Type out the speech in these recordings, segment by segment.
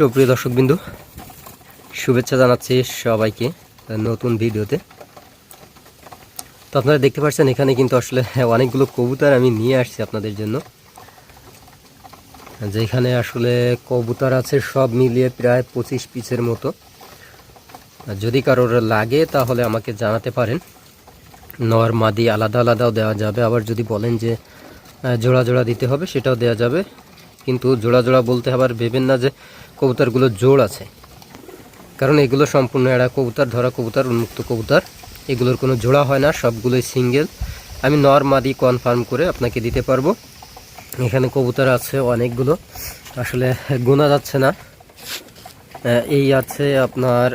সুপ্রিয় দর্শকবিন্দু, শুভেচ্ছা জানাচ্ছি সবাইকে নতুন ভিডিওতে। তো আপনারা দেখতে পাচ্ছেন এখানে কিন্তু আসলে অনেকগুলো কবুতর আমি নিয়ে আসছি আপনাদের জন্য। যেখানে আসলে কবুতর আছে সব মিলিয়ে প্রায় পঁচিশ পিসের মতো। যদি কারোর লাগে তাহলে আমাকে জানাতে পারেন। নর মাদি আলাদা আলাদাও দেওয়া যাবে। আবার যদি বলেন যে জোড়া জোড়া দিতে হবে সেটাও দেওয়া যাবে। কিন্তু জোড়া জোড়া বলতে আবার ভেবেন না যে কবুতরগুলো জোড় আছে। কারণ এগুলো সম্পূর্ণ এরা কবুতর, ধরা কবুতর, উন্মুক্ত কবুতর। এগুলোর কোনো জোড়া হয় না, সবগুলোই সিঙ্গেল। আমি নর মাদি কনফার্ম করে আপনাকে দিতে পারব। এখানে কবুতর আছে অনেকগুলো। আসলে গোনা যাচ্ছে না। এই আছে আপনার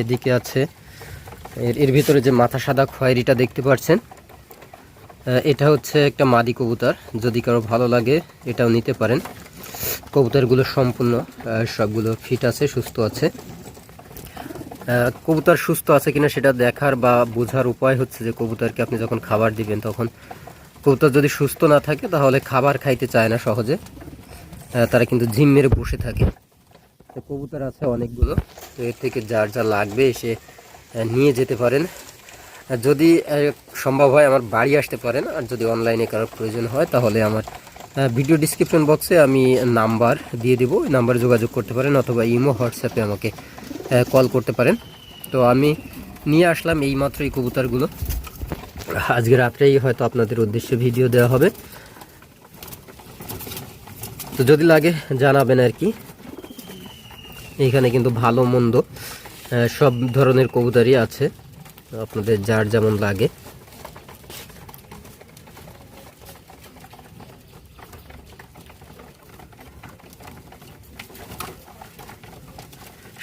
এদিকে আছে। এর ভিতরে যে মাথা সাদা খয়েরিটা দেখতে পাচ্ছেন। এটা হচ্ছে একটা মাদি কবুতর। যদি কারও ভালো লাগে, এটাও নিতে পারেন। কবুতরগুলো সম্পূর্ণ সবগুলো ফিট আছে, সুস্থ আছে। কবুতর সুস্থ আছে কিনা সেটা দেখার বা বোঝার উপায় হচ্ছে যে কবুতরকে আপনি যখন খাবার দিবেন, তখন কবুতর যদি সুস্থ না থাকে, তাহলে খাবার খাইতে চায় না সহজে। তারা কিন্তু ঝিম মেরে বসে থাকে। তো কবুতর আছে অনেকগুলো। তো এর থেকে যার যা লাগবে এসে নিয়ে যেতে পারেন। যদি সম্ভব হয় আমার বাড়ি আসতে পারেন, আর যদি অনলাইনে কারোর প্রয়োজন হয়, তাহলে আমার ভিডিও ডিসক্রিপশন বক্সে আমি নাম্বার দিয়ে দেবো, ওই নাম্বারে যোগাযোগ করতে পারেন, অথবা ইমো, হোয়াটসঅ্যাপে আমাকে কল করতে পারেন। তো আমি নিয়ে আসলাম এইমাত্র এই কবুতরগুলো। আজকে রাত্রেই হয়তো আপনাদের উদ্দেশ্যে ভিডিও দেওয়া হবে। তো যদি লাগে, জানাবেন আর কি। এখানে কিন্তু ভালো মন্দ সব ধরনের কবুতরই আছে। আপনাদের যার যেমন লাগে।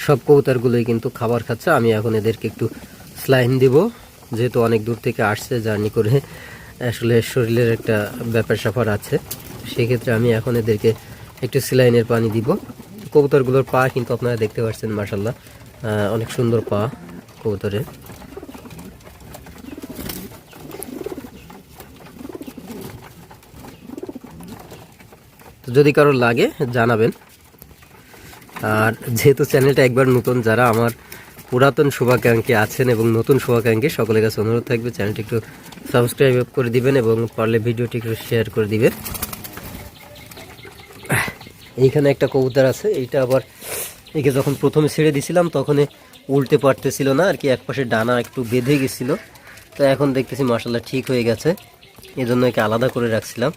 সব কবুতরগুলোই কিন্তু খাবার খাচ্ছে। আমি এখন এদেরকে একটু স্লাইন দিব, যেহেতু অনেক দূর থেকে আসছে জার্নি করে। আসলে শরীরের একটা ব্যাপার স্যাপার আছে। সেক্ষেত্রে আমি এখন এদেরকে একটু স্লাইনের পানি দিব। কবুতরগুলোর পা কিন্তু আপনারা দেখতে পাচ্ছেন মার্শাল্লাহ অনেক সুন্দর পা কবুতরের। তো যদি কারোর লাগে, জানাবেন। আর যেহেতু চ্যানেলটা একবার নতুন, যারা আমার পুরাতন শুভাকাঙ্ক্ষী আছেন এবং নতুন শুভাকাঙ্ক্ষী, সকলের কাছে অনুরোধ থাকবে চ্যানেলটি একটু সাবস্ক্রাইব করে দিবেন এবং পারলে ভিডিওটি একটু শেয়ার করে দিবেন। এইখানে একটা কবুতর আছে, এইটা আবার একে যখন প্রথমে ছেড়ে দিছিলাম, তখন উল্টে পারতেছিল না, আর কি একপাশে ডানা একটু বেঁধে গেছিল। তো এখন দেখতেছি মাসাল্লাহ ঠিক হয়ে গেছে এই জন্য একে আলাদা করে রাখছিলাম।